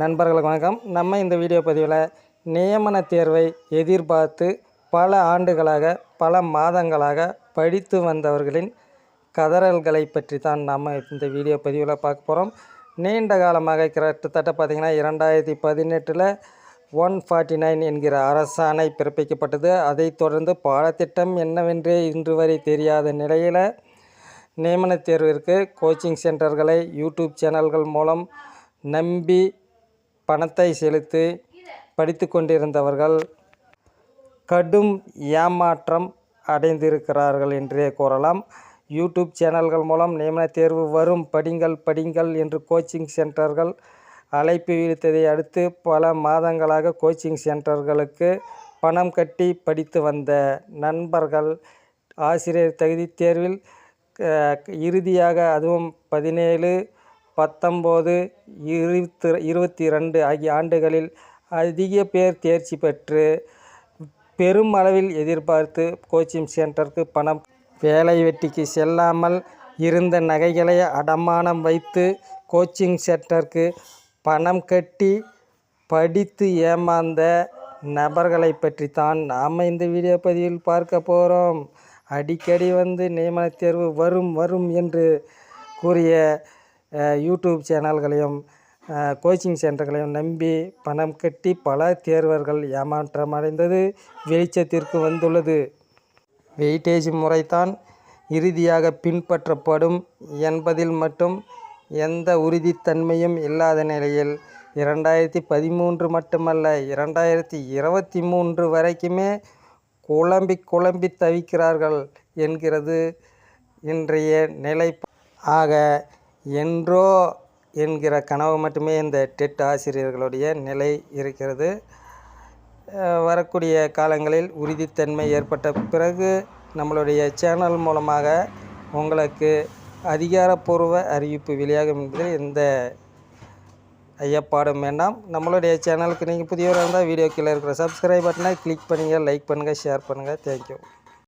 நண்பர்களுக்கு வணக்கம். நம்ம இந்த வீடியோ பதிவில் நியமன தேர்வை எதிர்பார்த்து பல ஆண்டுகளாக பல மாதங்களாக படித்து வந்தவர்களின் கதறல்களை பற்றி தான் நம்ம இந்த வீடியோ பதிவில் பார்க்க போகிறோம் நீண்ட காலமாக கிட்டத்தட்ட பார்த்திங்கன்னா இரண்டாயிரத்தி பதினெட்டில் ஒன் ஃபார்ட்டி நைன் என்கிற அரசாணை பிறப்பிக்கப்பட்டது. அதைத் தொடர்ந்து பாடத்திட்டம் என்னவென்றே இன்று வரை தெரியாத நிலையில் நியமனத் தேர்விற்கு கோச்சிங் சென்டர்களை யூடியூப் சேனல்கள் மூலம் நம்பி பணத்தை செலுத்தி படித்து கொண்டிருந்தவர்கள் கடும் ஏமாற்றம் அடைந்திருக்கிறார்கள் என்றே கூறலாம். யூடியூப் சேனல்கள் மூலம் நியமன தேர்வு வரும். படிங்கள் படிங்கள் என்று கோச்சிங் சென்டர்கள் அழைப்பு விடுத்ததை அடுத்து பல மாதங்களாக கோச்சிங் சென்டர்களுக்கு பணம் கட்டி படித்து வந்த நண்பர்கள் ஆசிரியர் தகுதி தேர்வில் இறுதியாக அதுவும் பதினேழு பத்தொம்போது இருபத்தி இருபத்தி ரெண்டு ஆகிய ஆண்டுகளில் அதிக பேர் தேர்ச்சி பெற்று பெருமளவில் எதிர்பார்த்து கோச்சிங் சென்டருக்கு பணம் வேலை வெட்டிக்கு செல்லாமல் இருந்த நகைகளை அடமானம் வைத்து கோச்சிங் சென்டருக்கு பணம் கட்டி படித்து ஏமாந்த நபர்களை பற்றி தான் நாம் இந்த வீடியோ பதிவில் பார்க்க போகிறோம் அடிக்கடி வந்து நியமனத் தேர்வு வரும் வரும் என்று கூறிய யூடியூப் சேனல்களையும் கோச்சிங் சென்டர்களையும் நம்பி பணம் கட்டி பல தேர்வர்கள் ஏமாற்றமடைந்தது வெளிச்சத்திற்கு வந்துள்ளது. வெயிட்டேஜ் முறைதான் இறுதியாக பின்பற்றப்படும் என்பதில் மட்டும் எந்த உறுதித்தன்மையும் இல்லாத நிலையில் இரண்டாயிரத்தி பதிமூன்று மட்டுமல்ல இரண்டாயிரத்தி இருபத்தி மூன்று வரைக்குமே குழம்பி குழம்பி தவிக்கிறார்கள் என்கிறது இன்றைய நிலை ஆக என்றோ என்கிற கனவு மட்டுமே இந்த டெட் ஆசிரியர்களுடைய நிலை இருக்கிறது. வரக்கூடிய காலங்களில் உறுதித்தன்மை ஏற்பட்ட பிறகு நம்மளுடைய சேனல் மூலமாக உங்களுக்கு அதிகாரப்பூர்வ அறிவிப்பு வெளியாகும் என்பதில் எந்த ஐயப்பாடும் வேண்டாம். நம்மளுடைய சேனலுக்கு நீங்கள் புதியவராக இருந்தால் வீடியோ கீழே இருக்கிற சப்ஸ்கிரைப் பட்டனை கிளிக் பண்ணுங்கள் லைக் பண்ணுங்கள் ஷேர் பண்ணுங்கள் தேங்க்யூ